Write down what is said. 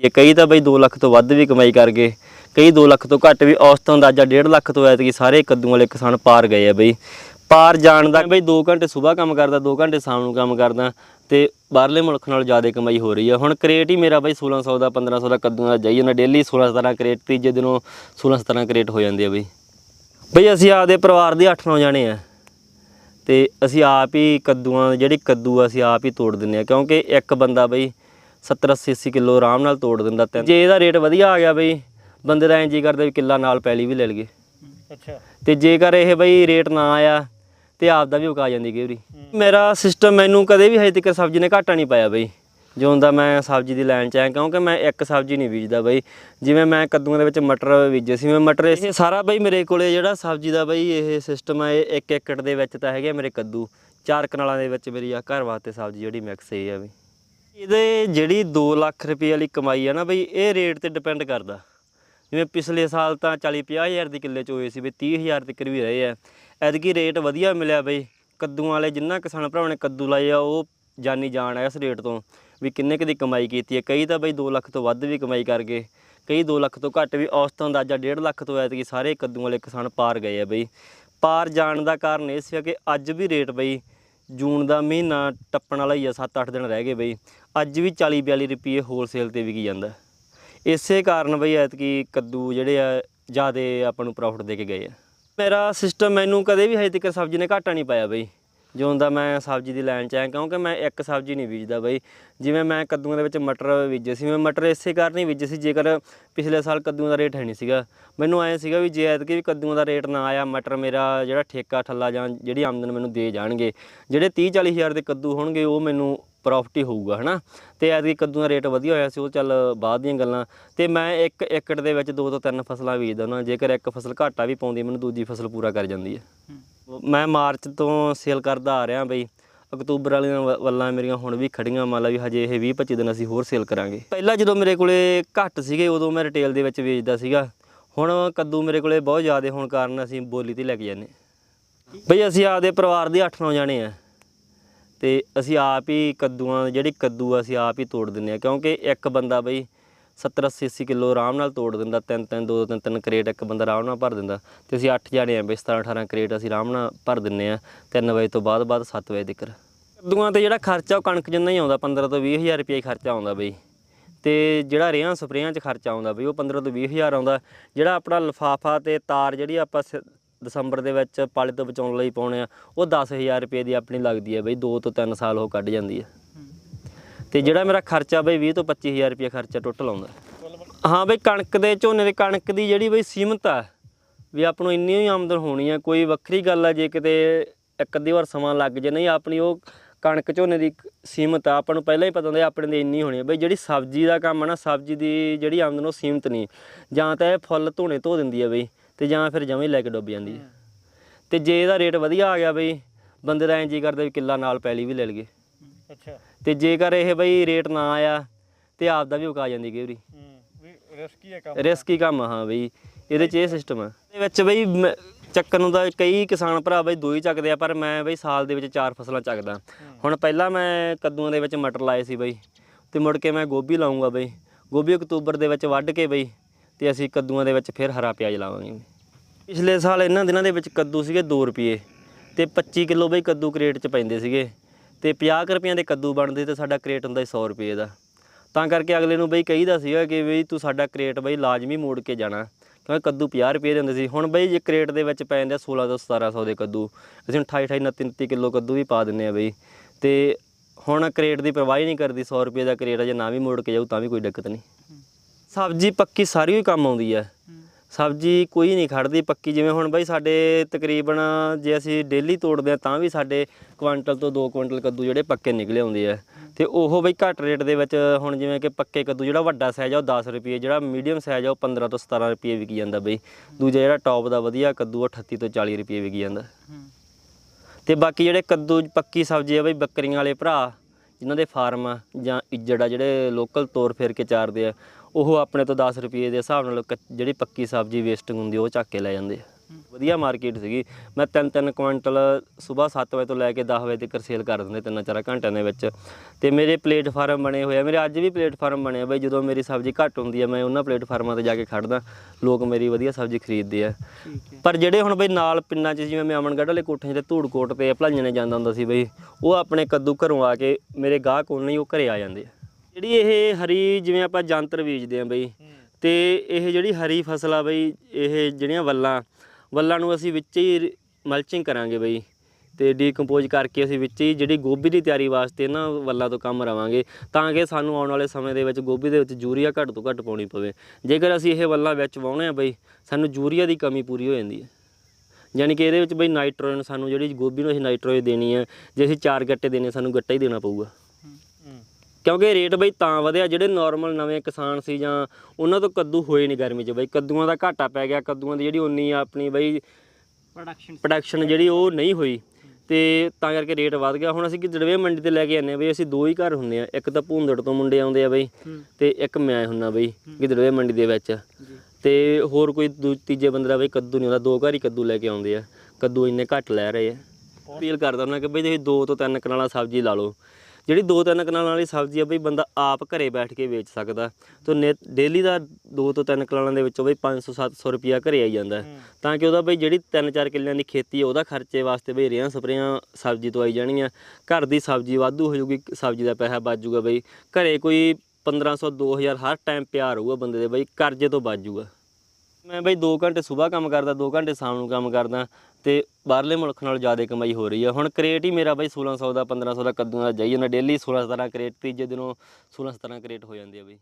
ਇਹ ਕਈ ਤਾਂ ਬਈ 2 ਲੱਖ ਤੋਂ ਵੱਧ ਵੀ ਕਮਾਈ ਕਰ ਗਏ। ਕਈ 2 ਲੱਖ ਤੋਂ ਘੱਟ ਵੀ। ਔਸਤ ਅੰਦਾਜ਼ਾ 1.5 ਲੱਖ ਤੋਂ ਐਤਕੀ ਸਾਰੇ ਕੱਦੂ ਵਾਲੇ ਕਿਸਾਨ ਪਾਰ ਗਏ ਆ ਬਈ। ਪਾਰ ਜਾਣ ਦਾ ਬਈ 2 ਘੰਟੇ ਸਵੇਰ ਕੰਮ ਕਰਦਾ 2 ਘੰਟੇ ਸ਼ਾਮ ਨੂੰ ਕੰਮ ਕਰਦਾ ਤੇ ਬਾਹਰਲੇ ਮੁਲਕ ਨਾਲ ਜ਼ਿਆਦਾ ਕਮਾਈ ਹੋ ਰਹੀ ਆ। ਹੁਣ ਕ੍ਰੇਟ ਹੀ ਮੇਰਾ ਬਈ 1600 ਦਾ 1500 ਦਾ ਕੱਦੂਆਂ ਦਾ ਜਾਈ ਜਾਂਦਾ। ਡੇਲੀ 16 17 ਕ੍ਰੇਟ, ਤੀਜੇ ਦਿਨੋਂ 16 17 ਕ੍ਰੇਟ ਹੋ ਜਾਂਦੇ ਆ ਬਈ। ਬਈ ਅਸੀਂ ਆਪਦੇ ਪਰਿਵਾਰ ਦੇ 8-9 ਜਾਣੇ ਆ। ਤੇ ਅਸੀਂ ਆਪ ਹੀ ਕੱਦੂਆਂ, ਜਿਹੜੀ ਕੱਦੂ ਆ ਅਸੀਂ ਆਪ ਹੀ ਤੋੜ ਦਿੰਨੇ ਆ। ਕਿਉਂਕਿ ਇੱਕ ਬੰਦਾ ਬਈ 70 80 80 ਕਿਲੋ ਆਰਾਮ ਨਾਲ ਤੋੜ ਦਿੰਦਾ ਤੇ ਜੇ ਇਹਦਾ ਰੇਟ ਵਧੀਆ ਆ ਗਿਆ ਬਈ ਬੰਦੇ ਦਾ ਐਂ ਜੀ ਕਰਦਾ ਵੀ ਕਿੱਲਾ ਨਾਲ ਪੈਲੀ ਵੀ ਲੈ ਲਈਏ। ਅੱਛਾ। ਤੇ ਜੇਕਰ ਇਹ ਬਈ ਰੇਟ ਨਾ ਆਇਆ ਤੇ ਆਪ ਦਾ ਵੀ ਉਕਾ ਜਾਂਦੀ ਕਈ ਵਾਰੀ ਮੇਰਾ ਸਿਸਟਮ ਮੈਨੂੰ ਕਦੇ ਵੀ ਹਜੇ ਤੱਕ ਸਬਜ਼ੀ ਨੇ ਘਾਟਾ ਨਹੀਂ ਪਾਇਆ ਬਈ। ਜਿਉਂ ਦਾ ਮੈਂ ਸਬਜ਼ੀ ਦੀ ਲਾਈਨ ਚ ਆਇਆ ਕਿਉਂਕਿ ਮੈਂ ਇੱਕ ਸਬਜ਼ੀ ਨਹੀਂ ਬੀਜਦਾ ਬਈ। ਜਿਵੇਂ ਮੈਂ ਕੱਦੂਆਂ ਦੇ ਵਿੱਚ ਮਟਰ ਬੀਜੇ ਸੀ ਮੈਂ ਮਟਰ ਇਹ ਸਾਰਾ ਬਈ ਮੇਰੇ ਕੋਲੇ ਜਿਹੜਾ ਸਬਜ਼ੀ ਦਾ ਬਈ ਇਹ ਸਿਸਟਮ ਹੈ ਇਹ 1 ਏਕੜ ਦੇ ਵਿੱਚ ਤਾਂ ਹੈਗੇ ਮੇਰੇ ਕੱਦੂ। ਚਾਰ ਕਨਾਲਾਂ ਦੇ ਵਿੱਚ ਮੇਰੀ ਆ ਘਰ ਵਾਸਤੇ ਸਬਜ਼ੀ ਜਿਹੜੀ ਮਿਕਸ ਇਹ ਆ ਬਈ। ਇਹਦੇ ਜਿਹੜੀ 2 ਲੱਖ ਰੁਪਏ ਵਾਲੀ ਕਮਾਈ ਆ ਨਾ ਬਈ, ਇਹ ਰੇਟ ਤੇ ਡਿਪੈਂਡ ਕਰਦਾ। ਜਿਵੇਂ ਪਿਛਲੇ ਸਾਲ ਤਾਂ 40 ਹਜ਼ਾਰ ਦੀ ਕਿੱਲੇ ਚ ਹੋਏ ਸੀ ਬਈ 30000 ਤੱਕ ਵੀ ਰਹੇ ਆ। ਐਤਕੀ ਰੇਟ ਵਧੀਆ ਮਿਲਿਆ ਬਈ, ਕੱਦੂਆਂ ਵਾਲੇ ਜਿੰਨਾ ਕਿਸਾਨ ਭਰਾਵਾਂ ਨੇ ਕੱਦੂ ਲਾਏ ਆ, ਉਹ ਜਾਨੀ ਜਾਣ ਆ ਇਸ ਰੇਟ ਤੋਂ, ਵੀ ਕਿੰਨੇ ਕੁ ਦੀ ਕਮਾਈ ਕੀਤੀ ਹੈ ਕਈ ਤਾਂ ਬਈ 2 ਲੱਖ ਤੋਂ ਵੱਧ ਵੀ ਕਮਾਈ ਕਰ ਗਏ, ਕਈ 2 ਲੱਖ ਤੋਂ ਘੱਟ ਵੀ ਔਸਤ ਅੰਦਾਜ਼ਾ 1.5 ਲੱਖ ਤੋਂ ਐਤਕੀ ਸਾਰੇ ਕੱਦੂ ਵਾਲੇ ਕਿਸਾਨ ਪਾਰ ਗਏ ਆ ਬਈ। ਪਾਰ ਜਾਣ ਦਾ ਕਾਰਨ ਇਹ ਸੀ ਕਿ ਅੱਜ ਵੀ ਰੇਟ ਬਈ, ਜੂਨ ਦਾ ਮਹੀਨਾ ਟੱਪਣ ਵਾਲਾ ਹੀ ਆ 7-8 ਦਿਨ ਰਹਿ ਗਏ ਬਈ। ਅੱਜ ਵੀ 40-42 ਰੁਪਏ ਹੋਲਸੇਲ ਤੇ ਵਿਕੀ ਜਾਂਦਾ। ਇਸੇ ਕਾਰਨ ਬਈ ਐਤਕੀ ਕੱਦੂ ਜਿਹੜੇ ਆ, ਜਿਆਦੇ ਆਪਾਂ ਨੂੰ ਪ੍ਰੋਫਿਟ ਦੇ ਕੇ ਗਏ ਆ। ਮੇਰਾ ਸਿਸਟਮ ਮੈਨੂੰ ਕਦੇ ਵੀ ਹਜੇ ਤੱਕ ਸਬਜ਼ੀ ਨੇ ਘਾਟਾ ਨਹੀਂ ਪਾਇਆ ਬਈ। ਜਿਉਂ ਦਾ ਮੈਂ ਸਬਜ਼ੀ ਦੀ ਲਾਈਨ ਚ ਆਇਆ, ਕਿਉਂਕਿ ਮੈਂ ਇੱਕ ਸਬਜ਼ੀ ਨਹੀਂ ਬੀਜਦਾ ਬਈ। ਜਿਵੇਂ ਮੈਂ ਕੱਦੂਆਂ ਦੇ ਵਿੱਚ ਮਟਰ ਬੀਜੇ ਸੀ, ਮੈਂ ਮਟਰ ਇਸੇ ਕਾਰਨ ਹੀ ਬੀਜੇ ਸੀ, ਜੇਕਰ ਪਿਛਲੇ ਸਾਲ ਕੱਦੂਆਂ ਦਾ ਰੇਟ ਹੈ ਨਹੀਂ ਸੀਗਾ। ਮੈਨੂੰ ਐਂ ਸੀਗਾ ਵੀ ਜੇ ਐਤਕੀ ਵੀ ਕੱਦੂਆਂ ਦਾ ਰੇਟ ਨਾ ਆਇਆ, ਮਟਰ ਮੇਰਾ ਜਿਹੜਾ ਠੇਕਾ, ਠੱਲਾ ਜਾਂ ਜਿਹੜੀ ਆਮਦਨ ਮੈਨੂੰ ਦੇ ਜਾਣਗੇ, ਜਿਹੜੇ 30 40 ਹਜ਼ਾਰ ਦੇ ਕੱਦੂ ਹੋਣਗੇ, ਉਹ ਮੈਨੂੰ ਪ੍ਰੋਫਿਟ ਹੀ ਹੋਊਗਾ ਹਨਾ? ਤੇ ਐਤਕੀ ਕੱਦੂ ਦਾ ਰੇਟ ਵਧੀਆ ਹੋਇਆ ਸੀ ਉਹ ਚੱਲ ਬਾਅਦ ਦੀਆਂ ਗੱਲਾਂ। ਤੇ ਮੈਂ ਇੱਕ ਏਕੜ ਦੇ ਵਿੱਚ ਦੋ ਤੋਂ ਤਿੰਨ ਫਸਲਾਂ ਬੀਜਦਾ ਨਾ ਜੇਕਰ ਇੱਕ ਫਸਲ ਘਾਟਾ ਵੀ ਪਾਉਂਦੀ ਮੈਨੂੰ ਦੂਜੀ ਫਸਲ ਪੂਰਾ ਕਰ ਜਾਂਦੀ ਹੈ। ਮੈਂ ਮਾਰਚ ਤੋਂ ਸੇਲ ਕਰਦਾ ਆ ਰਿਹਾ ਬਈ ਅਕਤੂਬਰ ਵਾਲੀਆਂ ਵੱਲਾਂ ਮੇਰੀਆਂ ਹੁਣ ਵੀ ਖੜੀਆਂ ਮੰਨ ਲਾ ਵੀ ਹਜੇ ਇਹ 20 25 ਦਿਨ ਅਸੀਂ ਹੋਰ ਸੇਲ ਕਰਾਂਗੇ। ਪਹਿਲਾਂ ਜਦੋਂ ਮੇਰੇ ਕੋਲੇ ਘੱਟ ਸੀਗੇ ਉਦੋਂ ਮੈਂ ਰਿਟੇਲ ਦੇ ਵਿੱਚ ਵੇਚਦਾ ਸੀਗਾ। ਹੁਣ ਕੱਦੂ ਮੇਰੇ ਕੋਲੇ ਬਹੁਤ ਜ਼ਿਆਦਾ ਹੋਣ ਕਾਰਨ ਅਸੀਂ ਬੋਲੀ ਤੇ ਲੈ ਕੇ ਜਾਂਦੇ ਬਈ ਅਸੀਂ ਆਪਦੇ ਪਰਿਵਾਰ ਦੇ 8-9 ਜਾਣੇ ਆ। ਤੇ ਅਸੀਂ ਆਪ ਹੀ ਕੱਦੂਆਂ, ਜਿਹੜੀ ਕੱਦੂ ਆ ਅਸੀਂ ਆਪ ਹੀ ਤੋੜ ਦਿੰਨੇ ਆ ਕਿਉਂਕਿ ਇੱਕ ਬੰਦਾ ਬਈ 70 80 80 ਕਿਲੋ ਆਰਾਮ ਨਾਲ ਤੋੜ ਦਿੰਦਾ, ਤਿੰਨ ਤਿੰਨ, ਦੋ, ਤਿੰਨ ਤਿੰਨ ਕਰੇਟ ਇੱਕ ਬੰਦਾ ਆਰਾਮ ਨਾਲ ਭਰ ਦਿੰਦਾ। ਤੇ ਅਸੀਂ 8 ਜਾਣੇ ਆ ਬਈ 17 18 ਕਰੇਟ ਅਸੀਂ ਆਰਾਮ ਨਾਲ ਭਰ ਦਿੰਨੇ ਆ 3 ਵਜੇ ਤੋਂ ਬਾਅਦ ਬਾਅਦ 7 ਵਜੇ ਤੱਕ। ਕੱਦੂਆਂ ਤੇ ਜਿਹੜਾ ਖਰਚਾ ਉਹ ਕਣਕ ਜਿੰਨਾ ਹੀ ਆਉਂਦਾ 15 ਤੋਂ 20 ਹਜ਼ਾਰ ਹੀ ਖਰਚਾ ਆਉਂਦਾ ਬਈ। ਤੇ ਜਿਹੜਾ ਰੇਹਾਂ ਸਪਰੇਆਂ 'ਚ ਖਰਚਾ ਆਉਂਦਾ ਬਈ, ਉਹ 15 ਤੋਂ 20 ਹਜ਼ਾਰ ਆਉਂਦਾ। ਜਿਹੜਾ ਆਪਣਾ ਲਫਾਫਾ ਤੇ ਤਾਰ ਜਿਹੜੀ ਆਪਾਂ ਸ- ਦਸੰਬਰ ਦੇ ਵਿੱਚ ਪਾਲੇ ਤੋਂ ਬਚਾਉਣ ਲਈ ਪਾਉਣੇ ਆ, ਉਹ 10000 ਰੁਪਏ ਦੀ ਆਪਣੀ ਲੱਗਦੀ ਹੈ ਬਈ 2 ਤੋਂ 3 ਸਾਲ ਉਹ ਕੱਢ ਜਾਂਦੀ ਹੈ। ਤੇ ਜਿਹੜਾ ਮੇਰਾ ਖਰਚਾ ਬਈ 20 ਤੋਂ 25000 ਰੁਪਏ ਖਰਚਾ ਟੋਟਲ ਆਉਂਦਾ ਹਾਂ। ਬਈ, ਕਣਕ ਦੇ ਝੋਨੇ ਦੇ, ਕਣਕ ਦੀ ਜਿਹੜੀ ਬਈ ਸੀਮਤ ਆ, ਵੀ ਆਪ ਨੂੰ ਇੰਨੀ ਹੀ ਆਮਦਨ ਹੋਣੀ ਆ, ਕੋਈ ਵੱਖਰੀ ਗੱਲ ਆ, ਜੇ ਕਿਤੇ ਇੱਕ ਅੱਧੀ ਵਾਰ ਸਮਾਂ ਲੱਗ ਜੇ, ਨਹੀਂ ਆਪਣੀ ਉਹ ਕਣਕ ਝੋਨੇ ਦੀ ਇੱਕ ਸੀਮਤ ਆ, ਆਪਾਂ ਨੂੰ ਪਹਿਲਾਂ ਹੀ ਪਤਾ ਹੁੰਦਾ ਆਪਣੇ ਦੇ ਇੰਨੀ ਹੋਣੀ ਆ। ਬਈ ਜਿਹੜੀ ਸਬਜ਼ੀ ਦਾ ਕੰਮ ਆ ਨਾ, ਸਬਜ਼ੀ ਦੀ ਜਿਹੜੀ ਆਮਦਨ ਉਹ ਸੀਮਤ ਨਹੀਂ, ਜਾਂ ਤਾਂ ਇਹ ਫੁੱਲ ਧੋਣੇ ਧੋ ਦਿੰਦੀ ਆ ਬਈ। ਤੇ ਜਾਂ ਫਿਰ ਜਮਾਂ ਹੀ ਲੈ ਕੇ ਡੁੱਬ ਜਾਂਦੀ। ਆ ਤੇ ਜੇ ਇਹਦਾ ਰੇਟ ਵਧੀਆ ਆ ਗਿਆ ਬਈ ਬੰਦੇ ਦਾ ਐਂ ਜੀ ਕਰਦਾ ਵੀ ਕਿੱਲਾ ਨਾਲ ਪੈਲੀ ਵੀ ਲੈ ਲਈਏ। ਅੱਛਾ। ਤੇ ਜੇਕਰ ਇਹ ਬਈ ਰੇਟ ਨਾ ਆਇਆ ਤੇ ਆਪ ਦਾ ਵੀ ਉਕਾ ਜਾਂਦੀ ਕਈ ਵਾਰੀ। ਵੀ ਰਿਸਕੀ ਹੈ ਕੰਮ ਰਿਸਕੀ ਕੰਮ ਹਾਂ ਬਈ ਇਹਦੇ ਚ ਇਹ ਸਿਸਟਮ ਆ। ਇਹਦੇ ਵਿੱਚ ਬਈ ਚੱਕਣ ਨੂੰ ਤਾਂ ਕਈ ਕਿਸਾਨ ਭਰਾ ਬਈ ਦੋ ਹੀ ਚੱਕਦੇ ਆ ਪਰ ਮੈਂ ਬਈ ਸਾਲ ਦੇ ਵਿੱਚ ਚਾਰ ਫਸਲਾਂ ਚੱਕਦਾ। ਹੁਣ ਪਹਿਲਾਂ ਮੈਂ ਕੱਦੂਆਂ ਦੇ ਵਿੱਚ ਮਟਰ ਲਾਏ ਸੀ ਬਈ ਤੇ ਮੁੜ ਕੇ ਮੈਂ ਗੋਭੀ ਲਾਉਂਗਾ ਬਈ। ਗੋਭੀ ਅਕਤੂਬਰ ਦੇ ਵਿੱਚ ਵੱਢ ਕੇ ਬਈ ਤੇ ਅਸੀਂ ਕੱਦੂਆਂ ਦੇ ਵਿੱਚ ਫਿਰ ਹਰਾ ਪਿਆਜ਼ ਲਾਵਾਂਗੇ। ਪਿਛਲੇ ਸਾਲ ਇਹਨਾਂ ਦਿਨਾਂ ਦੇ ਵਿੱਚ ਕੱਦੂ ਸੀਗੇ 2 ਰੁਪਏ ਤੇ 25 ਕਿਲੋ ਬਈ ਕੱਦੂ ਕ੍ਰੇਟ ਚ ਪੈਂਦੇ ਸੀਗੇ ਤੇ 50 ਕੁ ਰੁਪਈਆਂ ਦੇ ਕੱਦੂ ਬਣਦੇ ਤੇ ਸਾਡਾ ਕ੍ਰੇਟ ਹੁੰਦਾ ਸੀ 100 ਰੁਪਏ ਦਾ। ਤਾਂ ਕਰਕੇ ਅਗਲੇ ਨੂੰ ਬਈ ਕਹੀਦਾ ਸੀਗਾ ਕਿ ਬਈ ਤੂੰ ਸਾਡਾ ਕ੍ਰੇਟ ਬਈ ਲਾਜ਼ਮੀ ਮੋੜ ਕੇ ਜਾਣਾ, ਕਿਉਂਕਿ ਕੱਦੂ 50 ਰੁਪਏ ਦੇ ਹੁੰਦੇ ਸੀ। ਹੁਣ ਬਈ ਜੇ ਕ੍ਰੇਟ ਦੇ ਵਿੱਚ ਪੈ ਜਾਂਦੇ ਆ 16 ਤੋਂ 1700 ਦੇ ਕੱਦੂ, ਅਸੀਂ 28 28 29 29 ਕਿਲੋ ਕੱਦੂ ਵੀ ਪਾ ਦਿੰਨੇ ਆ ਬਈ। ਤੇ ਹੁਣ ਕ੍ਰੇਟ ਦੀ ਪਰਵਾਹ ਹੀ ਨਹੀਂ ਕਰਦੀ 100 ਰੁਪਏ ਦਾ ਕ੍ਰੇਟ ਆ, ਜੇ ਨਾ ਵੀ ਮੋੜ ਕੇ ਜਾਊ ਤਾਂ ਵੀ ਕੋਈ ਦਿੱਕਤ ਨਹੀਂ। ਸਬਜ਼ੀ ਪੱਕੀ ਸਾਰੀ ਹੀ ਕੰਮ ਆਉਂਦੀ ਹੈ। ਸਬਜ਼ੀ ਕੋਈ ਨਹੀਂ ਖੜਦੀ ਪੱਕੀ ਜਿਵੇਂ ਹੁਣ ਬਾਈ ਸਾਡੇ ਤਕਰੀਬਨ ਜੇ ਅਸੀਂ ਡੇਲੀ ਤੋੜਦੇ ਆ ਤਾਂ ਵੀ ਸਾਡੇ ਕੁਆਂਟਲ ਤੋਂ 2 ਕੁਆਂਟਲ ਕੱਦੂ ਜਿਹੜੇ ਪੱਕੇ ਨਿਕਲੇ ਆਉਂਦੇ ਆ। ਤੇ ਉਹ ਬਈ ਘੱਟ ਰੇਟ ਦੇ ਵਿੱਚ ਹੁਣ ਜਿਵੇਂ ਕਿ ਪੱਕੇ ਕੱਦੂ ਜਿਹੜਾ ਵੱਡਾ ਸਾਈਜ਼ ਆ ਉਹ 10 ਰੁਪਏ ਜਿਹੜਾ ਮੀਡੀਅਮ ਸਾਈਜ਼ ਆ ਉਹ 15 ਤੋਂ 17 ਰੁਪਏ ਵਿਕੀ ਜਾਂਦਾ ਬਈ। ਦੂਜਾ ਜਿਹੜਾ ਟੌਪ ਦਾ ਵਧੀਆ ਕੱਦੂ ਉਹ 38 ਤੋਂ 40 ਰੁਪਏ ਵਿਕੀ ਜਾਂਦਾ। ਤੇ ਬਾਕੀ ਜਿਹੜੇ ਕੱਦੂ ਪੱਕੀ ਸਬਜ਼ੀ ਆ ਬਈ ਬੱਕਰੀਆਂ ਵਾਲੇ ਭਰਾ ਜਿਨ੍ਹਾਂ ਦੇ ਫਾਰਮ ਆ ਜਾਂ ਇੱਜੜ ਆ ਜਿਹੜੇ ਲੋਕਲ ਤੋਰ ਫੇਰ ਕੇ ਚਾਰਦੇ ਆ ਉਹ ਆਪਣੇ ਤੋਂ 10 ਰੁਪਏ ਦੇ ਹਿਸਾਬ ਨਾਲ ਕੱਚ- ਜਿਹੜੀ ਪੱਕੀ ਸਬਜ਼ੀ ਵੇਸਟਿੰਗ ਹੁੰਦੀ ਆ, ਉਹ ਚੱਕ ਕੇ ਲੈ ਜਾਂਦੇ ਆ। ਵਧੀਆ ਮਾਰਕੀਟ ਸੀਗੀ। ਮੈਂ ਤਿੰਨ ਤਿੰਨ ਕੁਇੰਟਲ ਸਵੇਰ 7 ਵਜੇ ਤੋਂ ਲੈ ਕੇ 10 ਵਜੇ ਤੱਕ ਸੇਲ ਕਰ ਦਿੰਦੇ ਤਿੰਨਾਂ ਚਾਰਾਂ ਘੰਟਿਆਂ ਦੇ ਵਿੱਚ। ਤੇ ਮੇਰੇ ਪਲੇਟਫਾਰਮ ਬਣੇ ਹੋਏ ਆ। ਮੇਰੇ ਅੱਜ ਵੀ ਪਲੇਟਫਾਰਮ ਬਣੇ ਆ ਬਈ ਜਦੋਂ ਮੇਰੀ ਸਬਜ਼ੀ ਘੱਟ ਹੁੰਦੀ ਆ ਮੈਂ ਉਹਨਾਂ ਪਲੇਟਫਾਰਮਾਂ ਤੇ ਜਾ ਕੇ ਖੜਦਾ ਲੋਕ ਮੇਰੀ ਵਧੀਆ ਸਬਜ਼ੀ ਖਰੀਦਦੇ ਆ। ਠੀਕ ਹੈ। ਪਰ ਜਿਹੜੇ ਹੁਣ ਬਈ ਨਾਲ ਪਿੰਡਾਂ 'ਚ ਜਿਵੇਂ ਮੈਂ ਅਮਨਗੜ੍ਹ ਵਾਲੇ ਕੋਠੇ 'ਤੇ ਧੂੜਕੋਟ ਤੇ ਭਲਾਈਆਂ ਜਾਂਦਾ ਹੁੰਦਾ ਸੀ ਬਈ ਉਹ ਆਪਣੇ ਕੱਦੂ ਘਰੋਂ ਆ ਕੇ ਮੇਰੇ ਗਾਹਕ ਉਹਨਾਂ ਹੀ ਉਹ ਘਰੇ ਆ ਜਾਂਦੇ ਆ। ਜਿਹੜੀ ਇਹ ਹਰੀ ਜਿਵੇਂ ਆਪਾਂ ਜੰਤਰ ਬੀਜਦੇ ਆ ਬਈ ਤੇ ਇਹ ਜਿਹੜੀ ਹਰੀ ਫਸਲ ਆ ਬਈ ਇਹ ਜਿਹੜੀਆਂ ਵੱਲਾਂ ਵੱਲਾਂ ਨੂੰ ਅਸੀਂ ਵਿੱਚ ਹੀ ਮਲਚਿੰਗ ਕਰਾਂਗੇ ਬਈ ਤੇ ਡੀਕੰਪੋਜ਼ ਕਰਕੇ ਅਸੀਂ ਵਿੱਚ ਹੀ ਜਿਹੜੀ ਗੋਭੀ ਦੀ ਤਿਆਰੀ ਵਾਸਤੇ ਨਾ ਵੱਲਾਂ ਤੋਂ ਕੰਮ ਰਵਾਂਗੇ ਤਾਂ ਕਿ ਸਾਨੂੰ ਆਉਣ ਵਾਲੇ ਸਮੇਂ ਦੇ ਵਿੱਚ ਗੋਭੀ ਦੇ ਵਿੱਚ ਯੂਰੀਆ ਘੱਟ ਤੋਂ ਘੱਟ ਪਾਉਣੀ ਪਵੇ। ਜੇਕਰ ਅਸੀਂ ਇਹ ਵੱਲਾਂ ਵਿੱਚ ਵਾਹੁੰਦੇ ਆ ਬਈ ਸਾਨੂੰ ਯੂਰੀਆ ਦੀ ਕਮੀ ਪੂਰੀ ਹੋ ਜਾਂਦੀ ਹੈ। ਯਾਨੀ ਕਿ ਇਹਦੇ ਵਿੱਚ ਬਈ ਨਾਈਟ੍ਰੋਜਨ ਸਾਨੂੰ ਜਿਹੜੀ ਗੋਭੀ ਨੂੰ ਅਸੀਂ ਨਾਈਟ੍ਰੋਜਨ ਦੇਣੀ ਹੈ ਜੇ ਅਸੀਂ ਚਾਰ ਗੱਟੇ ਦੇਣੇ ਸਾਨੂੰ ਗੱਟਾ ਹੀ ਦੇਣਾ ਪਊਗਾ। ਕਿਉਂਕਿ ਰੇਟ ਬਈ ਤਾਂ ਵਧਿਆ ਜਿਹੜੇ ਨਾਰਮਲ ਨਵੇਂ ਕਿਸਾਨ ਸੀ ਜਾਂ ਉਹਨਾਂ ਤੋਂ ਕੱਦੂ ਹੋਏ ਨਹੀਂ ਗਰਮੀ 'ਚ ਬਈ ਕੱਦੂਆਂ ਦਾ ਘਾਟਾ ਪੈ ਗਿਆ ਕੱਦੂਆਂ ਦੀ ਜਿਹੜੀ ਉਨੀ ਆਪਣੀ ਬਈ ਪ੍ਰੋਡਕਸ਼ਨ ਪ੍ਰੋਡਕਸ਼ਨ ਜਿਹੜੀ ਉਹ ਨਹੀਂ ਹੋਈ ਤੇ ਤਾਂ ਕਰਕੇ ਰੇਟ ਵਧ ਗਿਆ। ਹੁਣ ਅਸੀਂ ਕਿ ਦੜਵੇ ਮੰਡੀ ਤੇ ਲੈ ਕੇ ਆਨੇ ਬਈ ਅਸੀਂ ਦੋ ਹੀ ਘਰ ਹੁੰਦੇ ਆ ਇੱਕ ਤਾਂ ਭੂੰਦੜ ਤੋਂ ਮੁੰਡੇ ਆਉਂਦੇ ਆ ਬਈ ਤੇ ਇੱਕ ਮੈਂ ਹੁੰਨਾ ਬਈ ਗਿੱਦੜਵੇ ਮੰਡੀ ਦੇ ਵਿੱਚ ਤੇ ਹੋਰ ਕੋਈ ਤੀਜੇ ਬੰਦੇ ਦਾ ਬਈ ਕੱਦੂ ਨਹੀਂ ਆਉਂਦਾ ਦੋ ਘਰ ਹੀ ਕੱਦੂ ਲੈ ਕੇ ਆਉਂਦੇ ਆ। ਕੱਦੂ ਇੰਨੇ ਘੱਟ ਲੈ ਰਹੇ ਆ। ਅਪੀਲ ਕਰਦਾ ਉਹਨਾਂ ਕਿ ਬਈ ਤੁਸੀਂ ਦੋ ਤੋਂ ਤਿੰਨ ਕਨਾਲਾਂ ਸਬਜ਼ੀ ਲਾ ਲਓ। ਜਿਹੜੀ ਦੋ ਤਿੰਨ ਕਨਾਲਾਂ ਵਾਲੀ ਸਬਜ਼ੀ ਆ ਬਈ ਬੰਦਾ ਆਪ ਘਰੇ ਬੈਠ ਕੇ ਵੇਚ ਸਕਦਾ। ਤੇ ਡੇਲੀ ਦਾ ਦੋ ਤੋਂ ਤਿੰਨ ਕਨਾਲਾਂ ਦੇ ਵਿੱਚੋਂ ਬਈ 500 700 ਰੁਪਿਆ ਘਰੇ ਆਈ ਜਾਂਦਾ। ਤਾਂ ਕਿ ਉਹਦਾ ਬਈ ਜਿਹੜੀ ਤਿੰਨ ਚਾਰ ਕਿੱਲਿਆਂ ਦੀ ਖੇਤੀ ਉਹਦਾ ਖਰਚੇ ਵਾਸਤੇ ਬਈ ਰੇਹਾਂ ਸਪਰੇਆਂ ਸਬਜ਼ੀ ਤੋਂ ਆਈ ਜਾਣਗੀਆਂ। ਘਰ ਦੀ ਸਬਜ਼ੀ ਵਾਧੂ ਹੋ ਜਾਊਗੀ ਸਬਜ਼ੀ ਦਾ ਪੈਸਾ ਬਚ ਜਾਊਗਾ ਬਈ। ਘਰੇ ਕੋਈ 1500 2000 ਹਰ ਟਾਈਮ ਪਿਆ ਰਹੂਗਾ ਬੰਦੇ ਦੇ ਬਈ ਕਰਜ਼ੇ ਤੋਂ ਬਚ ਜਾਊਗਾ ਮੈਂ ਬਈ 2 ਘੰਟੇ ਸਵੇਰ ਕੰਮ ਕਰਦਾ 2 ਘੰਟੇ ਸ਼ਾਮ ਨੂੰ ਕੰਮ ਕਰਦਾ। ਤੇ ਬਾਹਰਲੇ ਮੁਲਕ ਨਾਲੋਂ ਜ਼ਿਆਦਾ ਕਮਾਈ ਹੋ ਰਹੀ ਹੈ ਹੁਣ ਕ੍ਰੇਟ ਹੀ ਮੇਰਾ ਬਈ 1600 ਦਾ 1500 ਦਾ ਕੱਦੂਆਂ ਦਾ ਜਾਈ ਜਾਂਦਾ। ਡੇਲੀ 16 17 ਕ੍ਰੇਟ ਤੀਜੇ ਦਿਨੋਂ 16 17 ਕ੍ਰੇਟ ਹੋ ਜਾਂਦੇ ਆ ਬਈ।